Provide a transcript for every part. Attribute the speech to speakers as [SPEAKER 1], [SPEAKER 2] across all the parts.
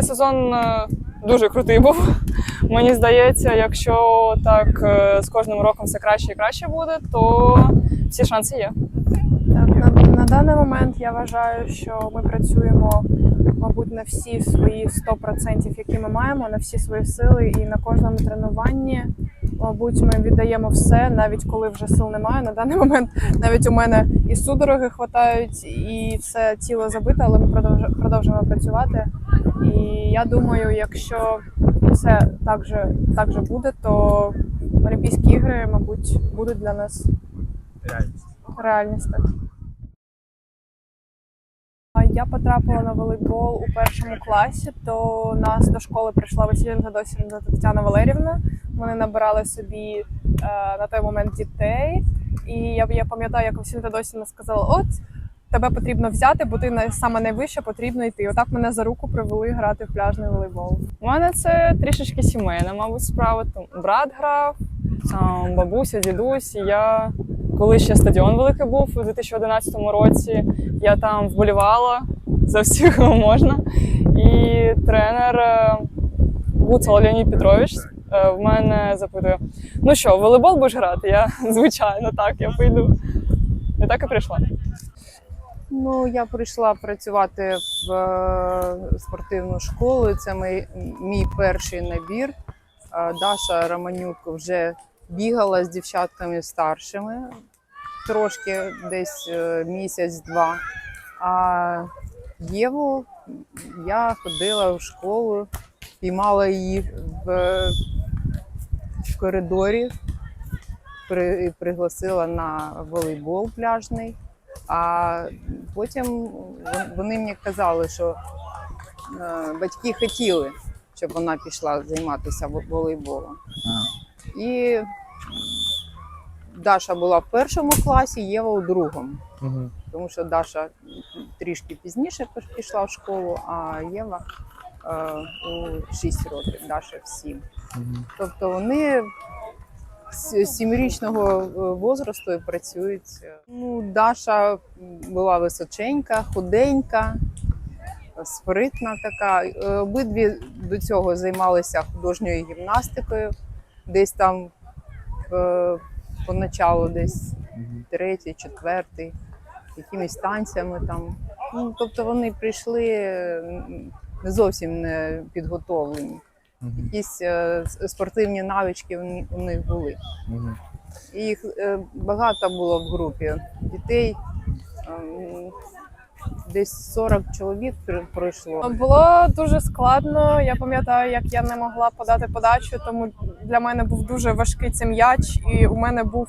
[SPEAKER 1] цей сезон е, дуже крутий був. Мені здається, якщо так е, з кожним роком все краще і краще буде, то всі шанси є.
[SPEAKER 2] На, на даний момент я вважаю, що ми працюємо, мабуть, на всі свої 100%, які ми маємо, на всі свої сили, і на кожному тренуванні, мабуть, ми віддаємо все, навіть коли вже сил немає. На даний момент навіть у мене і судороги хватають, і все тіло забите, але ми продовж- продовжуємо працювати. І я думаю, якщо все так же, так же буде, то Олімпійські ігри, мабуть, будуть для нас
[SPEAKER 3] Реальність.
[SPEAKER 2] реальність. Так. Я потрапила на волейбол у першому класі. До нас до школи прийшла Василіна Досівна Тетяна Валерівна. Вони набирали собі е, на той момент дітей. І я, я пам'ятаю, як Василіна Досівна сказала: от тебе потрібно взяти, бо ти саме найвище потрібно йти. Отак мене за руку привели грати в пляжний волейбол.
[SPEAKER 1] У мене це трішечки сімейна, мабуть, справа. Там брат грав, там бабуся, дідусь. Я коли ще стадіон великий був у 2011 році, я там вболівала за всіх можна. І тренер е, Гуцал Леонід Петрович е, в мене запитує: ну що, в волейбол будеш грати? Я звичайно так, я прийду. І так і прийшла.
[SPEAKER 4] Ну, я прийшла працювати в е, спортивну школу. Це мій, мій перший набір. Е, Даша Романюк вже бігала з дівчатками старшими, трошки десь е, місяць-два. А Єву я ходила в школу, піймала її в, в коридорі, при, пригласила на волейбол пляжний. А потім вони мені казали, що е, батьки хотіли, щоб вона пішла займатися во- волейболом. І Даша була в першому класі, Єва у другому.
[SPEAKER 3] Угу.
[SPEAKER 4] Тому що Даша трішки пізніше пішла в школу, а Єва е, у 6 років, Даша в 7. Тобто вони з сімирічного е, возрасту і працюють. Ну, Даша була височенька, худенька, спритна така. Е, Обидві до цього займалися художньою гімнастикою, десь там е, поначалу, десь третій, четвертий, якимись танцями там. Ну, тобто вони прийшли не зовсім не підготовлені якісь е, спортивні навички у них були. І їх е, багато було в групі дітей. ем, Десь 40 чоловік пройшло.
[SPEAKER 2] Було дуже складно. Я пам'ятаю, як я не могла подати подачу, тому для мене був дуже важкий цей м'яч, і у мене був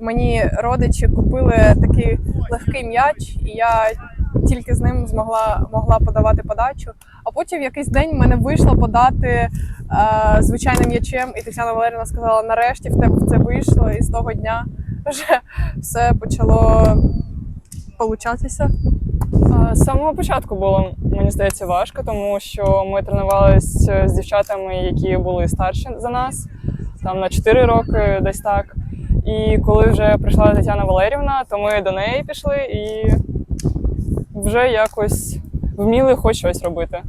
[SPEAKER 2] мені родичі купили такий легкий м'яч, і я тільки з ним змогла могла подавати подачу. А потім в якийсь день в мене вийшло подати е, звичайним м'ячем, і Тетяна Валерівна сказала: нарешті в тебе це вийшло, і з того дня вже все почало получатися.
[SPEAKER 1] З самого початку було, мені здається, важко, тому що ми тренувалися з дівчатами, які були старші за нас, там на 4 роки, десь так. І коли вже прийшла Тетяна Валерівна, то ми до неї пішли і вже якось вміли хоч щось робити.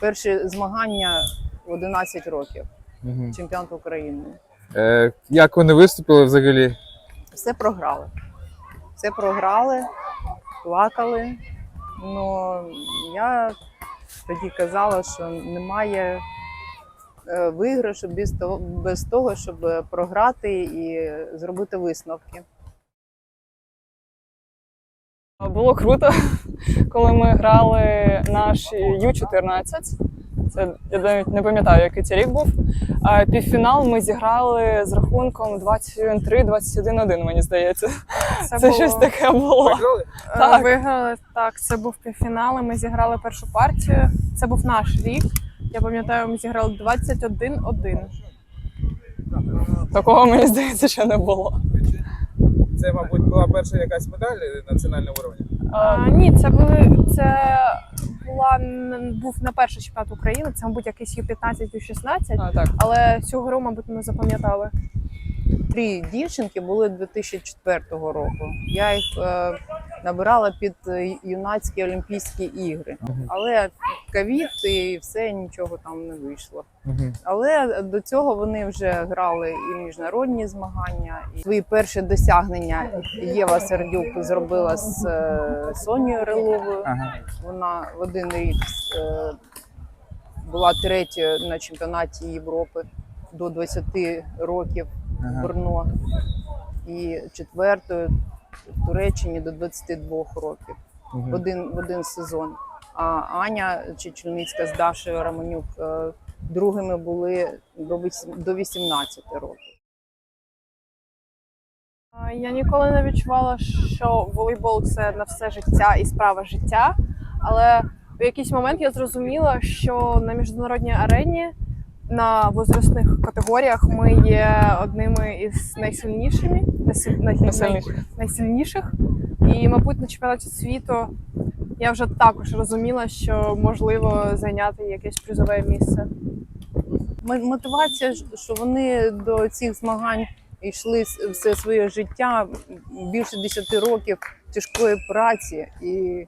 [SPEAKER 4] Перші змагання в 11 років,
[SPEAKER 3] Угу.
[SPEAKER 4] чемпіонат України.
[SPEAKER 3] Е, як вони виступили взагалі?
[SPEAKER 4] Все програли. Все програли, плакали. Ну я тоді казала, що немає е, виграшу без того, без того, щоб програти і зробити висновки.
[SPEAKER 1] Було круто, коли ми грали наш Ю-14. Це я навіть не пам'ятаю, який це рік був. А півфінал ми зіграли з рахунком 23-21-1, мені здається. Це,
[SPEAKER 2] було-
[SPEAKER 1] щось таке було.
[SPEAKER 3] Виграли?
[SPEAKER 2] Е,
[SPEAKER 1] Так.
[SPEAKER 2] Виграли так. Це був півфінал. Ми зіграли першу партію. Це був наш рік. Я пам'ятаю, ми зіграли 21-1.
[SPEAKER 1] Такого мені здається, ще не було.
[SPEAKER 3] Це, мабуть, була перша якась медаль національного.
[SPEAKER 1] А,
[SPEAKER 2] А, ні, це були це була був не перший чемпіонат України. Це, мабуть, якийсь Ю-15, Ю-16,
[SPEAKER 1] а, так.
[SPEAKER 2] але цю гру, мабуть, ми запам'ятали.
[SPEAKER 4] Три дівчинки були 2004 року. Я їх е, набирала під е, юнацькі Олімпійські ігри. Але ковід і все нічого там не вийшло. Але до цього вони вже грали і міжнародні змагання. І свої перші досягнення Єва Сердюк зробила з е, Сонією Риловою.
[SPEAKER 3] Ага.
[SPEAKER 4] Вона в один рік е, була третьою на чемпіонаті Європи до 20 років в
[SPEAKER 3] Ага.
[SPEAKER 4] Брно і четвертою в Туреччині до 22 років в один, в один сезон. А Аня Чечільницька з Дашею Романюк е, другими були до вісім- до 18 років.
[SPEAKER 2] Я ніколи не відчувала, що волейбол це на все життя і справа життя. Але в якийсь момент я зрозуміла, що на міжнародній арені на возрастних категоріях ми є одними із найсильнішими, найсиль- най- най-
[SPEAKER 1] Найсильніших.
[SPEAKER 2] найсильніших. І, мабуть, на чемпіонаті світу я вже також розуміла, що можливо зайняти якесь призове місце.
[SPEAKER 4] Мотивація, що вони до цих змагань йшли все своє життя, більше 10 років тяжкої праці, і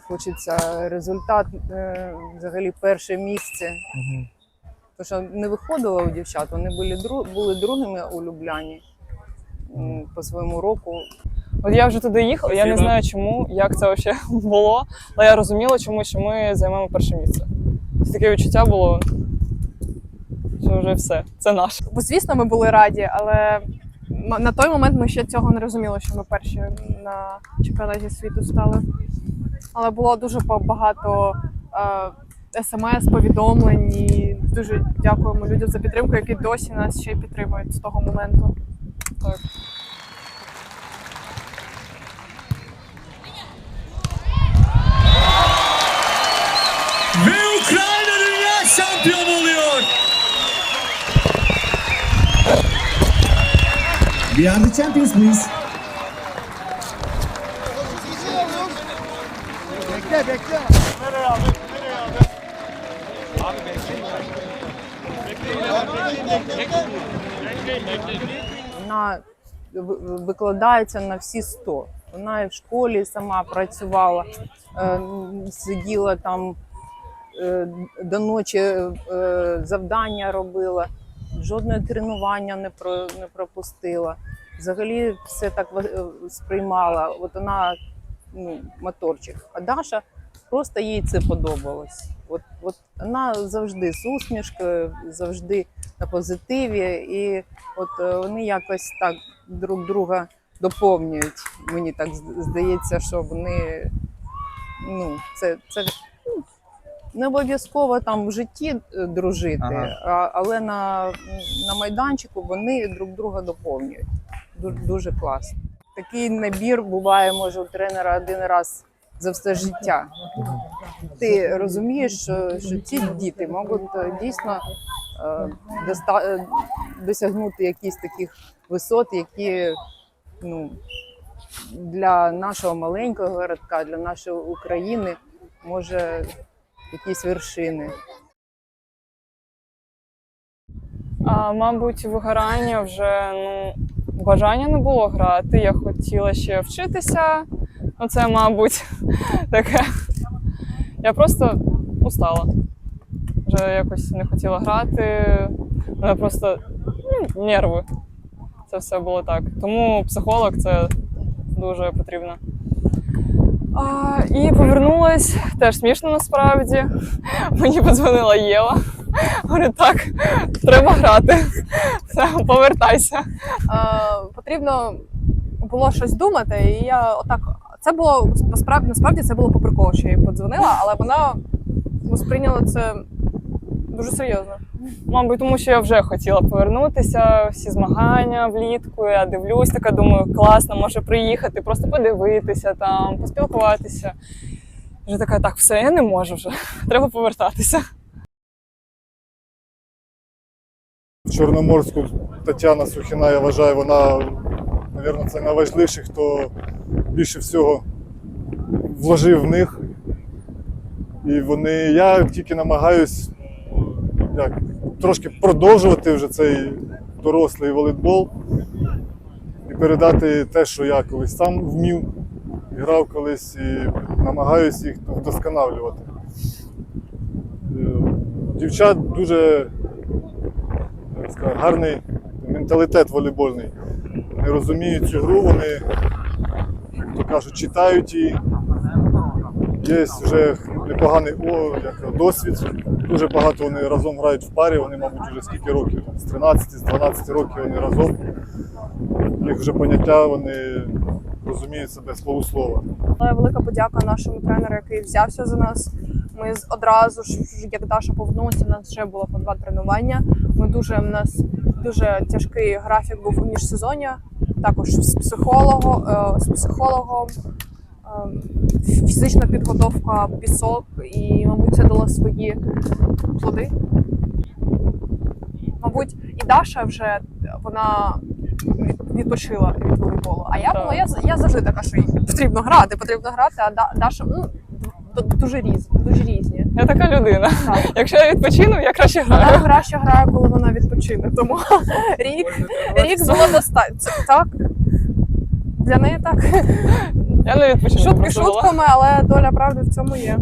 [SPEAKER 4] хочеться результат, е, взагалі перше місце. Тому що не виходило у дівчат, вони були, були другими у Любляні по своєму року.
[SPEAKER 1] От я вже туди їхала, я не знаю чому, як це взагалі було, але я розуміла чому, що ми займемо перше місце. Це таке відчуття було, що вже все, це наше.
[SPEAKER 2] Бо звісно, ми були раді, але на той момент ми ще цього не розуміли, що ми перші на чемпіонаті світу стали. Але було дуже ба- багато е, смс, повідомлень і дуже дякуємо людям за підтримку, які досі нас ще й підтримують з того моменту.
[SPEAKER 1] Так.
[SPEAKER 5] We are the champions, please.
[SPEAKER 4] Вона в- викладається на всі 100. Вона і в школі сама працювала, е, сиділа там е, до ночі е, завдання робила, жодне тренування не про не пропустила. Взагалі все так е, сприймала. От вона ну, моторчик. А Даша просто їй це подобалось. От, от вона завжди з усмішкою, завжди на позитиві, і от е, вони якось так друг друга доповнюють. Мені так здається, що вони ну, це, це не обов'язково там в житті е, дружити,
[SPEAKER 3] Ага.
[SPEAKER 4] а, але на, на майданчику вони друг друга доповнюють. Ду- Дуже класно. Такий набір буває, може, у тренера один раз за все життя. Ти розумієш, що, що ці діти можуть е, дійсно е, доста- е, досягнути якісь таких висот, які ну, для нашого маленького городка, для нашої України може якісь вершини.
[SPEAKER 1] А, мабуть, вигорання вже ну, бажання не було грати. Я хотіла ще вчитися. Ну, це, мабуть, таке. Я просто устала. Вже якось не хотіла грати. Мене просто ну, нерви. Це все було так. Тому психолог це дуже потрібно. А, і повернулась теж смішно насправді. Мені подзвонила Єва. Говорить, так, треба грати. Повертайся.
[SPEAKER 2] Е, потрібно було щось думати, і я отак. Це було насправді, насправді це було по приколу, що я їй подзвонила, але вона сприйняла це дуже серйозно.
[SPEAKER 1] Мабуть, тому що я вже хотіла повернутися, всі змагання влітку. Я дивлюсь, така думаю, класно, може приїхати, просто подивитися там, поспілкуватися. Вже така, так, все, я не можу вже. Треба повертатися.
[SPEAKER 6] Чорноморську Тетяна Сухіна, я вважаю, вона, мабуть, це найважливіший, хто більше всього вложив в них. І вони, я тільки намагаюсь як, трошки продовжувати вже цей дорослий волейбол і передати те, що я колись сам вмів. грав колись і намагаюся їх вдосконалювати. Е, Дівчат дуже як гарний менталітет волейбольний. Вони розуміють цю гру, вони, як то кажуть, читають її. Є вже непоганий о, як, досвід. Дуже багато вони разом грають в парі, вони, мабуть, вже скільки років, з 13, з 12 років вони разом. Їх вже поняття, вони розуміють себе полуслова.
[SPEAKER 2] Але велика подяка нашому тренеру, який взявся за нас. Ми одразу ж, як Даша повернулася, у нас вже було по два тренування. Ми дуже у нас дуже тяжкий графік був у міжсезоння, також з психологом, е, з психологом. Е, Фізична підготовка, пісок, і, мабуть, це дало свої плоди. Мабуть, і Даша вже вона відпочила від волейболу. А я була, я, я завжди така, що їй потрібно грати, потрібно грати, а Да- Даша ну, дуже різні, дуже різні.
[SPEAKER 1] Я така людина.
[SPEAKER 2] Так.
[SPEAKER 1] Якщо я відпочину, я краще
[SPEAKER 2] Вона
[SPEAKER 1] граю.
[SPEAKER 2] краще грає, коли вона відпочине. Тому рік, рік було достатньо. Так. Для неї так.
[SPEAKER 1] Я не відпочину.
[SPEAKER 2] Шутки шутками, але доля правди в цьому є.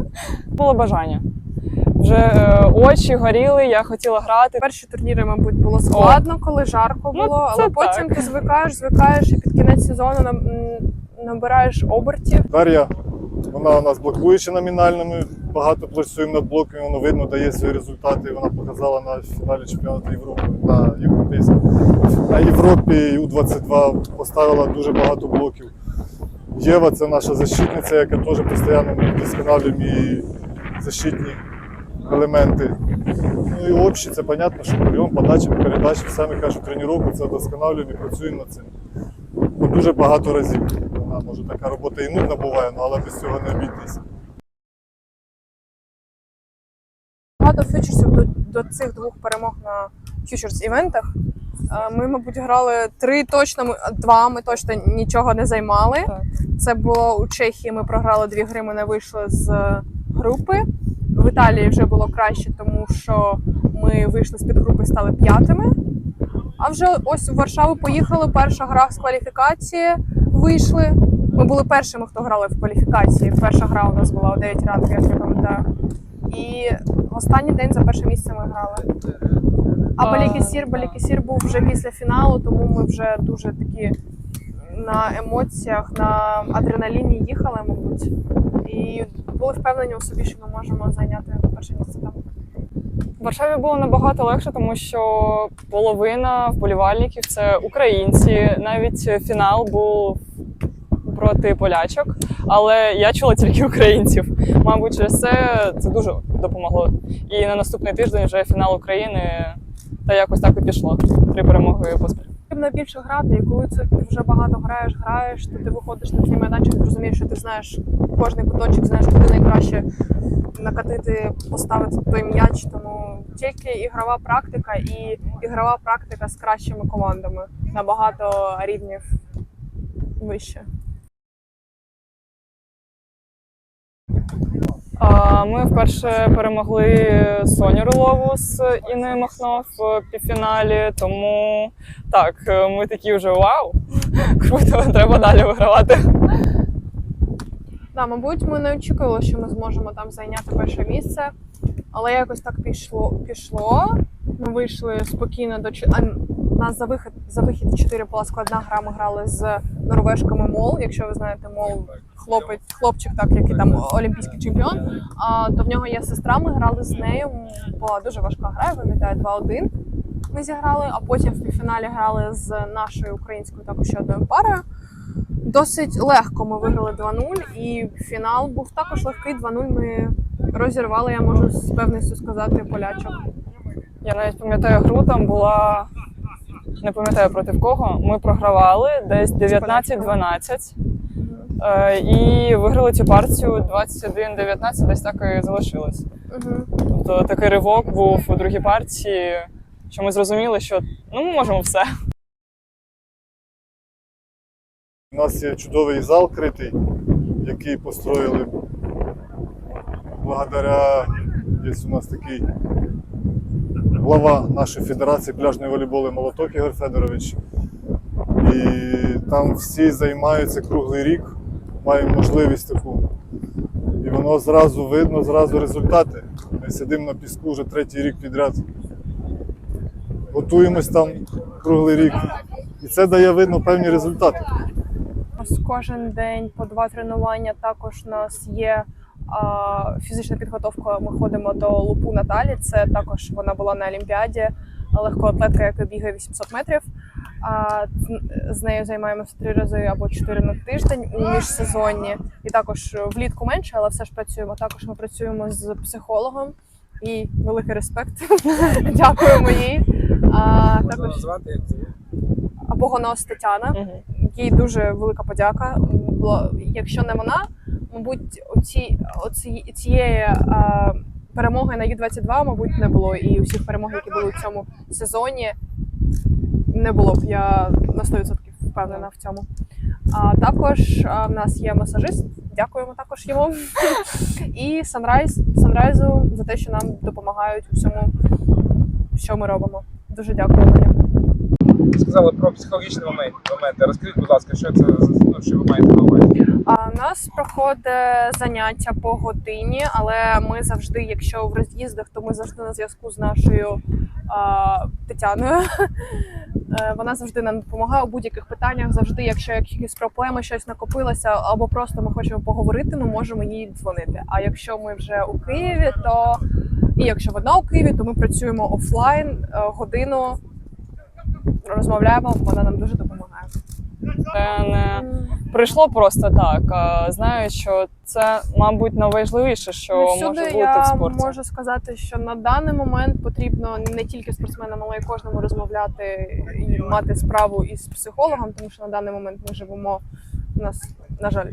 [SPEAKER 1] Було бажання. Вже е, очі горіли, я хотіла грати.
[SPEAKER 2] Перші турніри, мабуть, було складно, коли жарко
[SPEAKER 1] Ну,
[SPEAKER 2] було,
[SPEAKER 1] це
[SPEAKER 2] але потім
[SPEAKER 1] так.
[SPEAKER 2] ти звикаєш, звикаєш і під кінець сезону нам- м, набираєш обертів.
[SPEAKER 6] Дар'я, вона у нас блокуюча номінально, ми багато працюємо над блоками, воно видно, дає свої результати. Вона показала на фіналі чемпіонату Європи на європейському. На Європі У-22 поставила дуже багато блоків. Єва це наша защитниця, яка теж постійно ми вдосконалюємо защитні елементи. Ну і общі, це понятно, що прийом, подача, передача, ми кажуть, тренування це вдосконалюємо і працюємо над цим. Бо дуже багато разів. Вона може така робота і нудна буває, ну, але без цього не обійтися.
[SPEAKER 2] Багато фьючерсів до, до цих двох перемог на фьючерс івентах. Е, Ми, мабуть, грали три точно, два ми точно нічого не займали.
[SPEAKER 1] Так.
[SPEAKER 2] Це було у Чехії. Ми програли дві гри, ми не вийшли з групи. В Італії вже було краще, тому що ми вийшли з під групи, стали п'ятими. А вже ось у Варшаву поїхали. Перша гра з кваліфікації вийшли. Ми були першими, хто грали в кваліфікації. Перша гра у нас була о 9 ранку, я пам'ятаю. І останній день за перше місце ми грали. А
[SPEAKER 1] да.
[SPEAKER 2] Балікісір був вже після фіналу, тому ми вже дуже такі на емоціях, на адреналіні їхали, мабуть. І були впевнені у собі, що ми можемо зайняти перше місце там.
[SPEAKER 1] В Варшаві було набагато легше, тому що половина вболівальників це українці. Навіть фінал був проти полячок, але я чула тільки українців. Мабуть, через це це дуже допомогло. І на наступний тиждень вже фінал України, та якось так і пішло. Три перемоги поспіль.
[SPEAKER 2] Потрібно більше грати, і коли це вже багато граєш, граєш, то ти виходиш на цей майданчик, розумієш, що ти знаєш кожний куточок, знаєш, куди найкраще накатити, поставити той м'яч. Тому тільки ігрова практика і ігрова практика з кращими командами набагато рівнів вище.
[SPEAKER 1] Ми вперше перемогли Соню Рулову з Інною Махно в півфіналі. Тому так, ми такі вже вау! Круто, треба далі вигравати.
[SPEAKER 2] Да, мабуть, ми не очікували, що ми зможемо там зайняти перше місце, але якось так пішло. пішло. Ми вийшли спокійно до нас за вихід за вихід 4 була складна гра. Ми грали з норвежками Мол. Якщо ви знаєте, Мол хлопець, хлопчик, так який там олімпійський чемпіон. А то в нього є сестра. Ми грали з нею. Була дуже важка гра. Я пам'ятаю 2-1. Ми зіграли, а потім в півфіналі грали з нашою українською також ще одною парою. Досить легко ми виграли 2-0, і фінал був також легкий. 2-0 ми розірвали, я можу з певністю сказати, полячок.
[SPEAKER 1] Я навіть пам'ятаю гру, там була не пам'ятаю проти кого. Ми програвали десь 19-12. Е, І виграли цю партію 21-19, десь так і залишилось. Тобто такий ривок був у другій партії, що ми зрозуміли, що ну ми можемо все.
[SPEAKER 6] У нас є чудовий зал критий, який построїли благодаря є у нас такий глава нашої федерації пляжної волейболу Молоток Ігор Федорович. І там всі займаються круглий рік. маємо можливість таку. І воно зразу видно, зразу результати. Ми сидимо на піску вже третій рік підряд. Готуємось там круглий рік. І це дає видно певні результати.
[SPEAKER 2] Кожен день по два тренування. Також у нас є фізична підготовка. Ми ходимо до Лупу Наталі. Це також вона була на Олімпіаді, легкоатлетка, яка бігає 800 метрів. А з- нею займаємося три рази або чотири на тиждень у міжсезонні. І також влітку менше, але все ж працюємо. Також ми працюємо з психологом. І великий респект. Дякуємо їй. Також
[SPEAKER 3] назвати як?
[SPEAKER 2] Богонос Тетяна їй дуже велика подяка. Бо якщо не вона, мабуть, оці, оці, цієї а, перемоги на Ю-22, мабуть, не було. І усіх перемог, які були в цьому сезоні, не було б. Я на 100% впевнена в цьому. А також в нас є масажист. Дякуємо також йому. І Sunrise, Sunrise за те, що нам допомагають у всьому, що ми робимо. Дуже дякуємо.
[SPEAKER 3] Сказали про психологічні моменти. моменти. Розкажіть, будь ласка, що це ну, що ви маєте на увазі?
[SPEAKER 2] А у нас проходить заняття по годині, але ми завжди, якщо в роз'їздах, то ми завжди на зв'язку з нашою а, Тетяною. Е, Вона завжди нам допомагає у будь-яких питаннях. Завжди, якщо якісь проблеми, щось накопилося, або просто ми хочемо поговорити, ми можемо їй дзвонити. А якщо ми вже у Києві, то і якщо вона у Києві, то ми працюємо офлайн е, годину, розмовляємо. Вона нам дуже допомагає.
[SPEAKER 1] Це не прийшло просто так. А Знаю, що це, мабуть, найважливіше, що
[SPEAKER 2] Ну,
[SPEAKER 1] може бути в
[SPEAKER 2] я
[SPEAKER 1] спорті.
[SPEAKER 2] можу сказати, що на даний момент потрібно не тільки спортсменам, але й кожному розмовляти і мати справу із психологом, тому що на даний момент ми живемо. У нас, на жаль,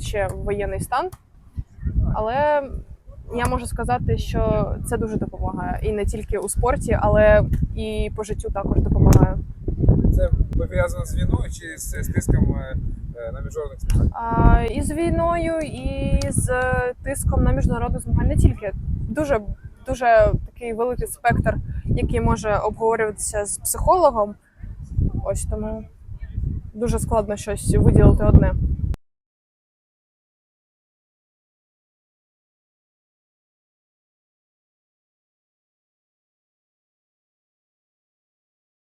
[SPEAKER 2] ще воєнний стан. Але я можу сказати, що це дуже допомагає. І не тільки у спорті, але і по життю також допомагає.
[SPEAKER 3] Це пов'язано з війною чи з, тиском е, е, на міжнародних змаганнях?
[SPEAKER 2] А, і з війною, і з е, тиском на міжнародну змагання не тільки дуже дуже такий великий спектр, який може обговорюватися з психологом. Ось тому дуже складно щось виділити одне.